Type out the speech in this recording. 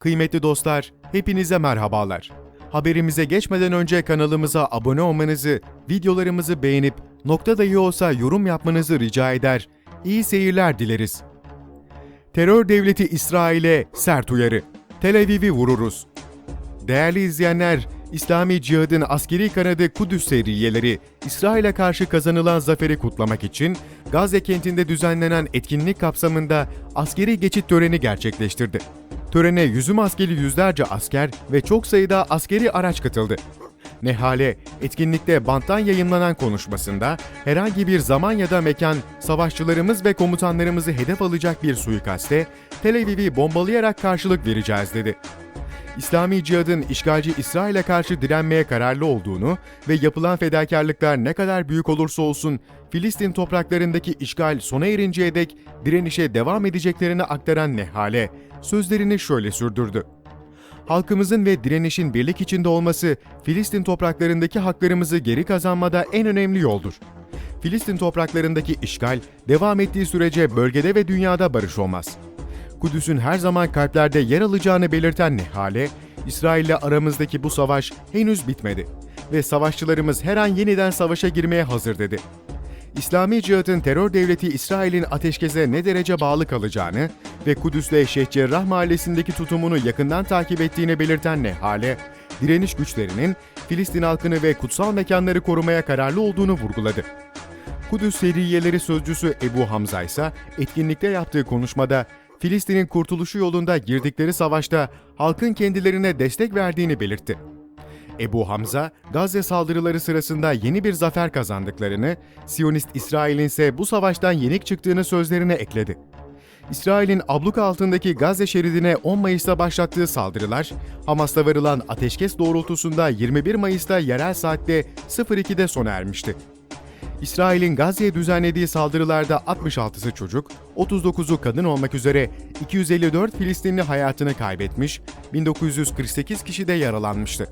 Kıymetli dostlar, hepinize merhabalar. Haberimize geçmeden önce kanalımıza abone olmanızı, videolarımızı beğenip nokta dahi olsa yorum yapmanızı rica eder. İyi seyirler dileriz. Terör devleti İsrail'e sert uyarı. Tel Aviv'i vururuz. Değerli izleyenler, İslami Cihad'ın askeri kanadı Kudüs seriyeleri, İsrail'e karşı kazanılan zaferi kutlamak için Gazze kentinde düzenlenen etkinlik kapsamında askeri geçit töreni gerçekleştirdi. Törene yüzü maskeli yüzlerce asker ve çok sayıda askeri araç katıldı. Nehale, etkinlikte banttan yayınlanan konuşmasında herhangi bir zaman ya da mekan savaşçılarımız ve komutanlarımızı hedef alacak bir suikaste Tel Aviv'i bombalayarak karşılık vereceğiz dedi. İslami Cihad'ın işgalci İsrail'e karşı direnmeye kararlı olduğunu ve yapılan fedakarlıklar ne kadar büyük olursa olsun Filistin topraklarındaki işgal sona erinceye dek direnişe devam edeceklerini aktaran Nehale, sözlerini şöyle sürdürdü. Halkımızın ve direnişin birlik içinde olması Filistin topraklarındaki haklarımızı geri kazanmada en önemli yoldur. Filistin topraklarındaki işgal devam ettiği sürece bölgede ve dünyada barış olmaz. Kudüs'ün her zaman kalplerde yer alacağını belirten Nehale, İsrail'le aramızdaki bu savaş henüz bitmedi ve savaşçılarımız her an yeniden savaşa girmeye hazır dedi. İslami Cihat'ın terör devleti İsrail'in ateşkese ne derece bağlı kalacağını ve Kudüs'le Şeyh Cerrah mahallesindeki tutumunu yakından takip ettiğini belirten Nehale, direniş güçlerinin Filistin halkını ve kutsal mekanları korumaya kararlı olduğunu vurguladı. Kudüs Seriyeleri Sözcüsü Ebu Hamza ise etkinlikte yaptığı konuşmada Filistin'in kurtuluşu yolunda girdikleri savaşta halkın kendilerine destek verdiğini belirtti. Ebu Hamza, Gazze saldırıları sırasında yeni bir zafer kazandıklarını, Siyonist İsrail'in ise bu savaştan yenik çıktığını sözlerine ekledi. İsrail'in abluka altındaki Gazze şeridine 10 Mayıs'ta başlattığı saldırılar, Hamas'ta varılan ateşkes doğrultusunda 21 Mayıs'ta yerel saatte 02'de sona ermişti. İsrail'in Gazze'ye düzenlediği saldırılarda 66'sı çocuk, 39'u kadın olmak üzere 254 Filistinli hayatını kaybetmiş, 1948 kişi de yaralanmıştı.